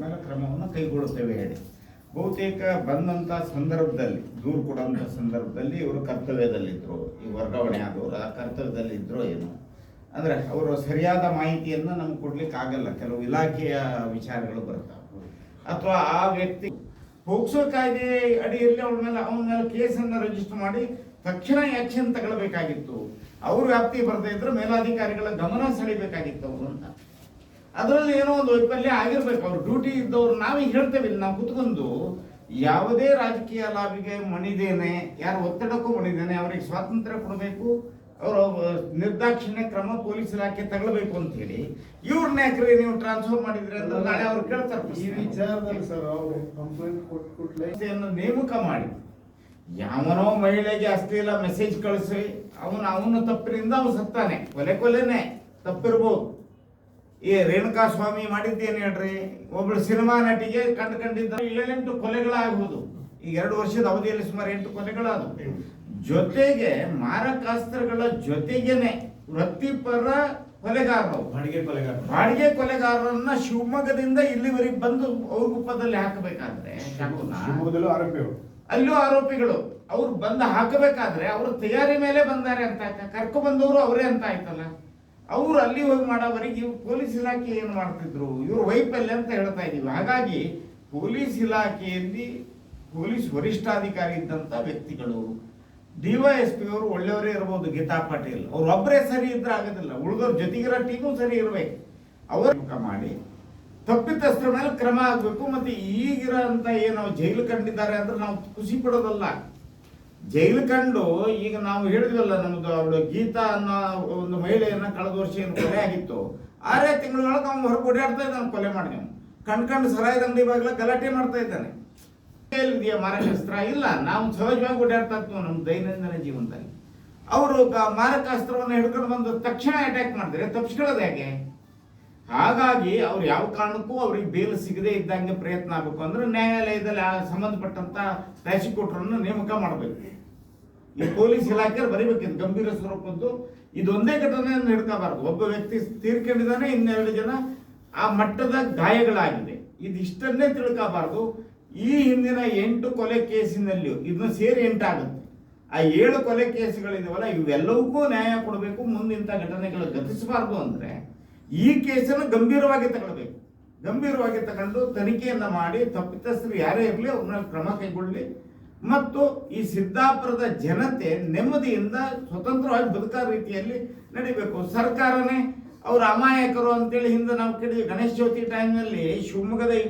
ಮೇಲೆ ಕ್ರಮವನ್ನು ಕೈಗೊಳ್ಳುತ್ತೇವೆ ಹೇಳಿ. ಬಹುತೇಕ ಬಂದಂತ ಸಂದರ್ಭದಲ್ಲಿ, ದೂರು ಕೊಡುವಂತ ಸಂದರ್ಭದಲ್ಲಿ ಇವರು ಕರ್ತವ್ಯದಲ್ಲಿದ್ದರು ಈ ವರ್ಗಾವಣೆ ಆದವರು ಆ ಕರ್ತವ್ಯದಲ್ಲಿದ್ದರು ಏನು? ಅಂದ್ರೆ ಅವರು ಸರಿಯಾದ ಮಾಹಿತಿಯನ್ನು ನಮ್ಗೆ ಕೊಡ್ಲಿಕ್ಕೆ ಆಗಲ್ಲ. ಕೆಲವು ಇಲಾಖೆಯ ವಿಚಾರಗಳು ಬರ್ತಾವೆ. ಅಥವಾ ಆ ವ್ಯಕ್ತಿ ಹೋಗ್ಸೋ ಕಾಯ್ದೆ ಅಡಿಯಲ್ಲಿ ಅವ್ರ ಮೇಲೆ, ಅವನ ಮೇಲೆ ಕೇಸನ್ನು ರಿಜಿಸ್ಟರ್ ಮಾಡಿ ತಕ್ಷಣ ಆಕ್ಷನ್ ತಗೊಳ್ಬೇಕಾಗಿತ್ತು. ಅವ್ರ ವ್ಯಾಪ್ತಿ ಬರ್ತಾ ಇದ್ರೆ ಮೇಲಾಧಿಕಾರಿಗಳ ಗಮನ ಸೆಳಿಬೇಕಾಗಿತ್ತು ಅವರು ಅಂತ. ಅದರಲ್ಲಿ ಏನೋ ಒಂದು ವೈಫಲ್ಯ ಆಗಿರ್ಬೇಕು. ಅವ್ರು ಡ್ಯೂಟಿ ಇದ್ದವ್ರು ನಾವೀಗ ಹೇಳ್ತೇವೆ ಇಲ್ಲಿ ನಾವು ಕುತ್ಕೊಂಡು ಯಾವುದೇ ರಾಜಕೀಯ ಲಾಭಿಗೆ ಮಣಿದೇನೆ ಯಾರು ಒತ್ತಡಕ್ಕೂ ಮಣಿದೇನೆ ಅವರಿಗೆ ಸ್ವಾತಂತ್ರ್ಯ ಕೊಡಬೇಕು ಅವರ ನಿರ್ದಾಕ್ಷಿಣ್ಯ ಕ್ರಮ ಪೊಲೀಸ್ ಇಲಾಖೆ ತಗೊಳ್ಬೇಕು ಅಂತ ಹೇಳಿ ಇವ್ರನ್ನ ಯಾಕ್ರಿ ನೀವು ಟ್ರಾನ್ಸ್ಫರ್ ಮಾಡಿದ್ರೆ ಅಂತ ನಾಳೆ ಅವ್ರು ಕೇಳ್ತಾರೆ ಈ. ವಿಚಾರದಲ್ಲಿ ಸರ್ ಅವರು ಕಂಪ್ಲೇಂಟ್ ಕೊಟ್ಟು ನೇಮಕ ಮಾಡಿ. ಯಾವನೋ ಮಹಿಳೆಗೆ ಅಶ್ಲೀಲ ಮೆಸೇಜ್ ಕಳಿಸಿ ಅವನು ಅವನು ತಪ್ಪಿನಿಂದ ಅವನು ಸತ್ತಾನೆ. ಕೊಲೆ ಕೊಲೆನೆ. ತಪ್ಪಿರ್ಬೋದು. ಈ ರೇಣುಕಾ ಸ್ವಾಮಿ ಮಾಡಿದ್ದೇನು ಹೇಳ್ರಿ? ಒಬ್ಬಳು ಸಿನಿಮಾ ನಟಿಗೆ ಕಂಡು ಕಂಡಿದ್ದ ಏಳೆಂಟು ಕೊಲೆಗಳಾಗುವುದು ಈಗ ಎರಡು ವರ್ಷದ ಅವಧಿಯಲ್ಲಿ ಸುಮಾರು ಎಂಟು ಕೊಲೆಗಳಾದವು. ಜೊತೆಗೆ ಮಾರಕಾಸ್ತ್ರಗಳ ಜೊತೆಗೇನೆ ವೃತ್ತಿಪರ ಕೊಲೆಗಾರರು. ಬಾಡಿಗೆ ಕೊಲೆಗಾರ ಬಾಡಿಗೆ ಕೊಲೆಗಾರರನ್ನ ಶಿವಮೊಗ್ಗದಿಂದ ಇಲ್ಲಿವರೆಗೆ ಬಂದು ಅವ್ರ ಗುಪ್ಪದಲ್ಲಿ ಹಾಕಬೇಕಾದ್ರೆ ಆರೋಪಿಗಳು ಅಲ್ಲೂ ಆರೋಪಿಗಳು. ಅವ್ರು ಬಂದು ಹಾಕಬೇಕಾದ್ರೆ ಅವರು ತಯಾರಿ ಮೇಲೆ ಬಂದಾರೆ ಅಂತ ಆಯ್ತಾ? ಕರ್ಕೊ ಬಂದವರು ಅವರೇ ಅಂತ ಆಯ್ತಲ್ಲ? ಅವ್ರು ಅಲ್ಲಿ ಹೋಗಿ ಮಾಡೋವರೆಗೆ ಇವ್ರು ಪೊಲೀಸ್ ಇಲಾಖೆ ಏನು ಮಾಡ್ತಿದ್ರು? ಇವ್ರು ವೈಫಲ್ಯ ಅಂತ ಹೇಳ್ತಾ ಇದ್ದೀವಿ ಹಾಗಾಗಿ ಪೊಲೀಸ್ ಇಲಾಖೆಯಲ್ಲಿ ಪೊಲೀಸ್ ವರಿಷ್ಠಾಧಿಕಾರಿ ಇದ್ದಂಥ ವ್ಯಕ್ತಿಗಳು ಡಿವೈಎಸ್ಪಿ ಅವರು ಒಳ್ಳೆಯವರೇ ಇರ್ಬೋದು, ಗೀತಾ ಪಾಟೀಲ್. ಅವ್ರು ಒಬ್ಬರೇ ಸರಿ ಇದ್ರೆ ಆಗೋದಿಲ್ಲ. ಉಳಿದವ್ರ ಜೊತೆಗಿರೋ ಟೀಮು ಸರಿ ಇರಬೇಕು. ಅವರ ಮಾಡಿ, ತಪ್ಪಿತಸ್ಥರ ಮೇಲೆ ಕ್ರಮ ಆಗಬೇಕು ಮತ್ತೆ ಈಗಿರೋ ಅಂತ ಏನು ಜೈಲು ಕಂಡಿದ್ದಾರೆ ಅಂದ್ರೆ ನಾವು ಖುಷಿ ಪಡೋದಲ್ಲ. ಜೈಲು ಕಂಡು ಈಗ ನಾವು ಹೇಳಿದ್ವಲ್ಲ ನಮ್ದು ಅವಳು ಗೀತಾ ಅನ್ನೋ ಒಂದು ಮಹಿಳೆಯನ್ನ ಕಳೆದ ವರ್ಷ ಏನು ಕೊಲೆ ಆಗಿತ್ತು. ಆರೇ ತಿಂಗಳೊಳಗೆ ಅವ್ನು ಹೊರಗೆ ಓಡಾಡ್ತಾ ಇದ್ದಾನೆ ಕೊಲೆ ಮಾಡಿ ಅವ್ನು ಕಣ್ ಕಂಡು ಸರಾಯದ ಅಂಗಡಿ ಬಾಗಿಲ ಗಲಾಟೆ ಮಾಡ್ತಾ ಇದ್ದಾನೆ. ಇದೆಯಾ ಮಾರಕಾಸ್ತ್ರ ಇಲ್ಲ, ನಾವು ಸಹಜವಾಗಿ ಓಡಾಡ್ತಾ ಇರ್ತೀವಿ ನಮ್ಮ ದೈನಂದಿನ ಜೀವನದಲ್ಲಿ. ಅವರು ಮಾರಕಾಸ್ತ್ರವನ್ನು ಹಿಡ್ಕೊಂಡು ಬಂದು ತಕ್ಷಣ ಅಟ್ಯಾಕ್ ಮಾಡಿದ್ರೆ ತಪ್ಪಿಸ್ಕೊಳ್ಳೋದು ಹೇಗೆ ಹಾಗಾಗಿ ಅವ್ರು ಯಾವ ಕಾರಣಕ್ಕೂ ಅವ್ರಿಗೆ ಬೇಲ್ ಸಿಗದೇ ಇದ್ದಂಗೆ ಪ್ರಯತ್ನ ಆಗಬೇಕು ಅಂದ್ರೆ ನ್ಯಾಯಾಲಯದಲ್ಲಿ ಸಂಬಂಧಪಟ್ಟಂತ ಪ್ರಾಸಿಕ್ಯೂಟರ್ನ್ನು ನೇಮಕ ಮಾಡಬೇಕು. ಈ ಪೊಲೀಸ್ ಇಲಾಖೆ ಬರೀಬೇಕು ಇದು ಗಂಭೀರ ಸ್ವರೂಪದ್ದು ಇದೊಂದೇ ಘಟನೆ ಹಿಡ್ಕೋಬಾರ್ದು ಒಬ್ಬ ವ್ಯಕ್ತಿ ತೀರ್ಕೊಂಡಿದ್ದಾನೆ, ಇನ್ನೆರಡು ಜನ ಆ ಮಟ್ಟದ ಗಾಯಗಳಾಗಿದೆ. ಇದಿಷ್ಟನ್ನೇ ತಿಳ್ಕೋಬಾರ್ದು. ಈ ಹಿಂದಿನ ಎಂಟು ಕೊಲೆ ಕೇಸಿನಲ್ಲಿಯೂ, ಇದನ್ನ ಸೇರಿ ಎಂಟಾಗುತ್ತೆ. ಆ ಏಳು ಕೊಲೆ ಕೇಸ್ಗಳಿದಾವಲ್ಲ, ಇವೆಲ್ಲವಕ್ಕೂ ನ್ಯಾಯ ಕೊಡಬೇಕು. ಮುಂದಿಂತ ಘಟನೆಗಳು ಗತಿಸಬಾರ್ದು ಅಂದ್ರೆ ಈ ಕೇಸನ್ನು ಗಂಭೀರವಾಗಿ ತಗೊಳ್ಬೇಕು. ಗಂಭೀರವಾಗಿ ತಗೊಂಡು ತನಿಖೆಯನ್ನ ಮಾಡಿ ತಪ್ಪಿತಸ್ಥರು ಯಾರೇ ಇರಲಿ ಅವ್ರನ್ನ ಕ್ರಮ ಕೈಗೊಳ್ಳಲಿ ಮತ್ತು ಈ ಸಿದ್ದಾಪುರದ ಜನತೆ ನೆಮ್ಮದಿಯಿಂದ ಸ್ವತಂತ್ರವಾಗಿ ಬದುಕೋ ರೀತಿಯಲ್ಲಿ ನಡಿಬೇಕು. ಸರ್ಕಾರನೇ, ಅವರು ಅಮಾಯಕರು ಅಂತೇಳಿ ಹಿಂದೆ ನಾವು ಕೇಳಿದ್ವಿ. ಗಣೇಶ ಚೌತಿ ಟೈಮ್ನಲ್ಲಿ ಶಿವಮೊಗ್ಗದ ಈ